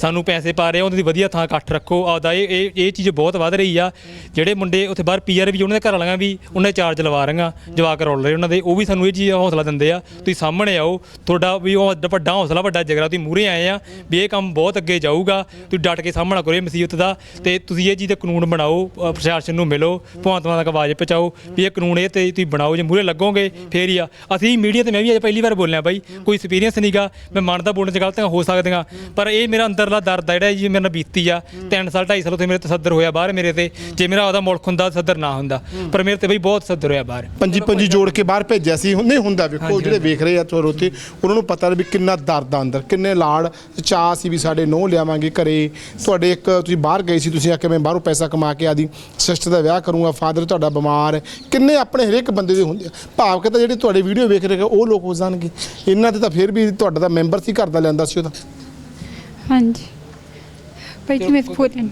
ਸਾਨੂੰ ਪੈਸੇ ਪਾ ਰਹੇ ਆ ਉਹਨਾਂ ਦੀ ਵਧੀਆ ਥਾਂ ਇਕੱਠ ਰੱਖੋ। ਆਪਦਾ ਇਹ ਇਹ ਇਹ ਚੀਜ਼ ਬਹੁਤ ਵੱਧ ਰਹੀ ਆ। ਜਿਹੜੇ ਮੁੰਡੇ ਉੱਥੇ ਬਾਹਰ ਪੀਆਰ ਵੀ, ਉਹਨਾਂ ਦੇ ਘਰ ਵਾਲਿਆਂ ਵੀ, ਉਹਨਾਂ ਦੇ ਚਾਰਜ ਲਵਾ ਰਹੀਆਂ, ਜਵਾਕ ਰੋਲ ਰਹੇ ਉਹਨਾਂ ਦੇ। ਉਹ ਵੀ ਸਾਨੂੰ ਇਹ ਚੀਜ਼ ਹੌਸਲਾ ਦਿੰਦੇ ਆ। ਤੁਸੀਂ ਸਾਹਮਣੇ ਆਓ, ਤੁਹਾਡਾ ਵੀ ਉਹ ਵੱਡਾ- ਵੱਡਾ ਹੌਸਲਾ, ਵੱਡਾ ਜਗਰਾ ਤੁਸੀਂ ਮੂਹਰੇ ਆਏ ਆ ਵੀ ਇਹ ਕੰਮ ਬਹੁਤ ਅੱਗੇ ਜਾਊਗਾ। ਤੁਸੀਂ ਡਟ ਕੇ ਸਾਹਮਣਾ ਕਰੋ ਇਹ ਮੁਸੀਬਤ ਦਾ ਤੇ ਤੁਸੀਂ ਇਹ ਚੀਜ਼ ਦਾ ਕਾਨੂੰਨ ਬਣਾਓ ਪ੍ਰਸ਼ਾਸਨ ਨੂੰ ਮਿਲੋ, ਭਗਵੰਤ ਮਾਨ ਤੱਕ ਆਵਾਜ਼ ਪਹੁੰਚਾਓ ਵੀ ਇਹ ਕਾਨੂੰਨ ਇਹ ਤੇ ਤੁਸੀਂ ਬਣਾਓ ਜੇ ਮੂਹਰੇ ਲੱਗੋਗੇ ਫੇਰ ਹੀ ਆ। ਅਸੀਂ ਮੀਡੀਆ ਤੇ ਮੈਂ ਵੀ ਅੱਜ ਪਹਿਲੀ ਵਾਰ ਬੋਲਿਆ ਬਾਈ ਕੋਈ ਐਕਸਪੀਰੀਅੰਸ ਨਹੀਂਗਾ ਮੈਂ ਮੰਨਦਾ ਬੋਲਣ ਚ ਗਲਤੀਆਂ ਹੋ ਸਕਦੀਆਂ ਪਰ ਇਹ ਮੇਰਾ ਅੰਦਰਲਾ ਦਰਦ ਆ ਜਿਹੜਾ ਜੀ ਮੇਰੇ ਨਾਲ ਬੀਤੀ ਆ। 3 ਸਾਲ 2.5 ਸਾਲ ਉੱਥੇ ਮੇਰੇ ਤਸੱਦਰ ਹੋਇਆ ਬਾਹਰ ਮੇਰੇ ਤੇ। ਜੇ ਮੇਰਾ ਉਹਦਾ ਮੁਲਕ ਹੁੰਦਾ ਤਸੱਦਰ ਨਾ ਹੁੰਦਾ। ਪਰ ਮੇਰੇ ਤੇ ਬਈ ਬਹੁਤ ਤਸੱਦਰ ਹੋਇਆ ਬਾਹਰ। ਪੰਜੀ ਪੰਜੀ ਜੋੜ ਕੇ ਬਾਹਰ ਭੇਜਿਆ ਸੀ ਨਹੀਂ ਹੁੰਦਾ ਵੇਖੋ ਜਿਹੜੇ ਵੇਖ ਰਹੇ ਆ ਚੋਰ ਉੱਥੇ ਉਹਨਾਂ ਨੂੰ ਪਤਾ ਵੀ ਕਿੰਨਾ ਦਰਦ ਆ ਅੰਦਰ ਕਿੰਨੇ ਲਾੜ ਚਾਹ ਸੀ ਵੀ ਸਾਡੇ ਨੋਹ ਲਿਆਵਾਂਗੇ ਘਰੇ। ਤੁਹਾਡੇ ਇੱਕ ਤੁਸੀਂ ਬਾਹਰ ਗਏ ਸੀ ਤੁਸੀਂ ਆਖਿਆ ਮੈਂ ਬਾਹਰੋਂ ਪੈਸਾ ਕਮਾ ਕੇ ਆਦੀ ਸਿਸਟਰ ਦਾ ਵਿਆਹ ਕਰੂੰਗਾ ਫਾਦਰ ਤੁਹਾਡਾ ਬਿਮਾਰ ਹੈ ਕਿੰਨੇ ਆਪਣੇ ਹਰੇਕ ਬੰਦੇ ਦੇ ਹੁੰਦੇ ਆ। ਭਾਵ ਕਿ ਤਾਂ ਜਿਹੜੇ ਤੁਹਾਡੇ ਵੀਡੀਓ ਵੇਖ ਰਹੇ ਉਹ ਲੋਕ ਹੋ ਜਾਣਗੇ। ਇਹਨਾਂ ਤੇ ਤਾਂ ਫਿਰ ਵੀ ਤੁਹਾਡਾ ਤਾਂ ਮੈਂਬਰ ਸੀ ਘਰ ਦਾ ਲੈਂਦਾ ਸੀ ਉਹਦਾ। ਹਾਂਜੀ। ਭਾਈ ਜੀ ਮੈਂ ਬੋਲਣ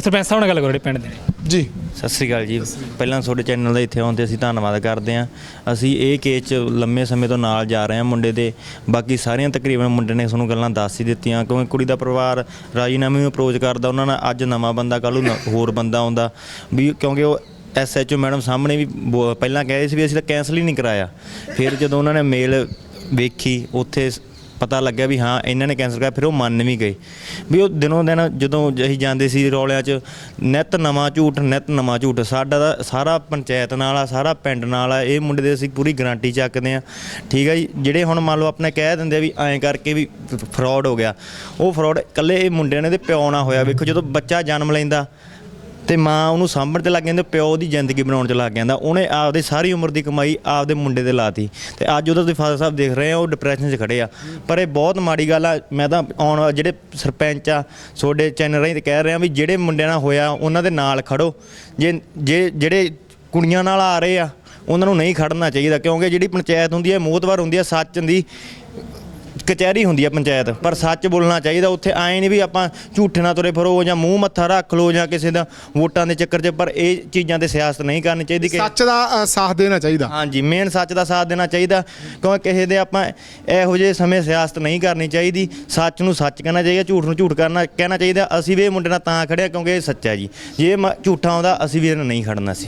ਸਰਪੰਚ ਸਾਹਿਬ ਨਾਲ ਗੱਲ ਕਰੋ ਜਿਹੜੇ ਪਿੰਡ ਦੇ ਨੇ। ਜੀ। ਸਤਿ ਸ੍ਰੀ ਅਕਾਲ ਜੀ। ਪਹਿਲਾਂ ਤੁਹਾਡੇ ਚੈਨਲ ਦੇ ਇੱਥੇ ਆਉਣ ਤੇ ਅਸੀਂ ਧੰਨਵਾਦ ਕਰਦੇ ਹਾਂ। ਅਸੀਂ ਇਹ ਕੇਸ 'ਚ ਲੰਮੇ ਸਮੇਂ ਤੋਂ ਨਾਲ ਜਾ ਰਹੇ ਹਾਂ ਮੁੰਡੇ ਦੇ। ਬਾਕੀ ਸਾਰੀਆਂ ਤਕਰੀਬਨ ਮੁੰਡੇ ਨੇ ਤੁਹਾਨੂੰ ਗੱਲਾਂ ਦੱਸ ਹੀ ਦਿੱਤੀਆਂ ਕਿਉਂਕਿ ਕੁੜੀ ਦਾ ਪਰਿਵਾਰ ਰਾਜੀਨਾਮੇ ਨੂੰ ਅਪਰੋਚ ਕਰਦਾ। ਉਹਨਾਂ ਨਾਲ ਅੱਜ ਨਵਾਂ ਬੰਦਾ ਕੱਲ੍ਹ ਨੂੰ ਨ- ਹੋਰ ਬੰਦਾ ਆਉਂਦਾ। ਵੀ ਕਿਉਂਕਿ ਉਹ ਐਸਐਚਓ ਮੈਡਮ ਸਾਹਮਣੇ ਵੀ ਬੋ- ਪਹਿਲਾਂ ਕਹਿ ਰਹੇ ਸੀ ਵੀ ਅਸੀਂ ਤਾਂ ਕੈਂਸਲ ਹੀ ਨਹੀਂ ਕਰਾਇਆ। ਫਿਰ ਜਦੋਂ ਉਹਨਾਂ ਨੇ ਮੇਲ ਵੇਖੀ, ਉੱਥੇ ਸ- ਪਤਾ ਲੱਗਿਆ ਵੀ ਹਾਂ, ਇਹਨਾਂ ਨੇ ਕੈਂਸਲ ਕਰਾਇਆ, ਫਿਰ ਉਹ ਮੰਨ ਵੀ ਗਏ। ਵੀ ਉਹ ਦਿਨੋਂ ਦਿਨ ਜਦੋਂ ਅਸੀਂ ਜਾਂਦੇ ਸੀ ਰੌਲਿਆਂ 'ਚ, ਨਿਤ ਨਵਾਂ ਝੂਠ, ਨਿਤ ਨਵਾਂ ਝੂਠ। ਸਾਡਾ ਤਾਂ ਸਾਰਾ ਪੰਚਾਇਤ ਨਾਲ ਆ, ਸਾਰਾ ਪਿੰਡ ਨਾਲ ਆ, ਇਹ ਮੁੰਡੇ ਦੇ ਅਸੀਂ ਪੂਰੀ ਗਾਰੰਟੀ ਚੱਕਦੇ ਆ ਠੀਕ ਆ ਜੀ? ਜਿਹੜੇ ਹੁਣ ਮੰਨ ਲਓ ਆਪਣੇ ਕਹਿ ਦਿੰਦੇ ਆ ਵੀ ਐਂ ਕਰਕੇ ਵੀ ਫਰਾਡ ਹੋ ਗਿਆ। ਉਹ ਫਰਾਡ ਇਕੱਲੇ ਇਹ ਮੁੰਡਿਆਂ ਨੇ ਤੇ ਪਿਓ ਨਾਲ ਹੋਇਆ। ਵੇਖੋ ਜਦੋਂ ਬੱਚਾ ਜਨਮ ਲੈਂਦਾ ਤੇ ਮਾਂ ਉਹਨੂੰ ਸਾਂਭਣ ਤੇ ਲੱਗ ਜਾਂਦੀ ਪਿਓ ਦੀ ਜ਼ਿੰਦਗੀ ਬਣਾਉਣ ਚ ਲੱਗ ਜਾਂਦਾ। ਉਹਨੇ ਆਪਦੇ ਸਾਰੀ ਉਮਰ ਦੀ ਕਮਾਈ ਆਪਦੇ ਮੁੰਡੇ ਤੇ ਲਾਤੀ। ਤੇ ਅੱਜ ਉਹਦਾ ਤੁਸੀਂ ਫਾਦਰ ਸਾਹਿਬ ਦੇਖ ਰਹੇ ਆ ਉਹ ਡਿਪਰੈਸ਼ਨ 'ਚ ਖੜੇ ਆ। ਪਰ ਇਹ ਬਹੁਤ ਮਾੜੀ ਗੱਲ ਆ, ਮੈਂ ਤਾਂ ਆਉਣ ਵਾਲੇ ਜਿਹੜੇ ਸਰਪੰਚ ਆ, ਤੁਹਾਡੇ ਚੈਨਲ ਰਾਹੀਂ ਤੇ ਕਹਿ ਰਿਹਾ ਵੀ ਜਿਹੜੇ ਮੁੰਡਿਆਂ ਨਾਲ ਹੋਇਆ, ਉਹਨਾਂ ਦੇ ਨਾਲ ਖੜੋ। ਜੇ ਜੇ ਜਿਹੜੇ ਕੁੜੀਆਂ ਨਾਲ ਆ ਰਹੇ ਆ, ਉਹਨਾਂ ਨੂੰ ਨਹੀਂ ਖੜਨਾ ਚਾਹੀਦਾ, ਕਿਉਂਕਿ ਜਿਹੜੀ ਪੰਚਾਇਤ ਹੁੰਦੀ ਹੈ ਮੋਹਤਵਾਰ ਹੁੰਦੀ ਹੈ ਸੱਚ ਦੀ ਕਚਹਿਰੀ ਹੁੰਦੀ ਹੈ ਪੰਚਾਇਤ ਪਰ ਸੱਚ ਬੋਲਣਾ ਚਾਹੀਦਾ ਉੱਥੇ ਐਂ ਨਹੀਂ ਵੀ ਆਪਾਂ ਝੂਠੇ ਨਾਲ ਤੁਰੇ ਫਿਰੋ ਜਾਂ ਮੂੰਹ ਮੱਥਾ ਰੱਖ ਲੋ ਜਾਂ ਕਿਸੇ ਦਾ ਵੋਟਾਂ ਦੇ ਚੱਕਰ 'ਚ ਪਰ ਇਹ ਚੀਜ਼ਾਂ ਤੇ ਸਿਆਸਤ ਨਹੀਂ ਕਰਨੀ ਚਾਹੀਦੀ ਕਿ ਸੱਚ ਦਾ ਅ, ਸਾਥ ਦੇਣਾ ਚਾਹੀਦਾ। ਹਾਂਜੀ ਮੇਨ ਸੱਚ ਦਾ ਸਾਥ ਦੇਣਾ ਚਾਹੀਦਾ ਕਿਉਂਕਿ ਕਿਸੇ ਦੇ ਆਪਾਂ ਇਹੋ ਜਿਹੇ ਸਮੇਂ ਸਿਆਸਤ ਨਹੀਂ ਕਰਨੀ ਚਾਹੀਦੀ। ਸੱਚ ਨੂੰ ਸੱਚ ਕਹਿਣਾ ਚਾਹੀਦਾ ਝੂਠ ਨੂੰ ਝੂਠ ਕਰਨਾ ਕਹਿਣਾ ਚਾਹੀਦਾ ਅਸੀਂ ਵੀ ਇਹ ਮੁੰਡੇ ਨਾਲ ਤਾਂ ਖੜਿਆ ਕਿਉਂਕਿ ਇਹ ਸੱਚਾ ਜੀ। ਜੇ ਮ- ਝੂਠਾ ਆਉਂਦਾ ਅਸੀਂ ਵੀ ਇਹਨਾਂ ਨਹੀਂ ਖੜਨਾ ਸੀ।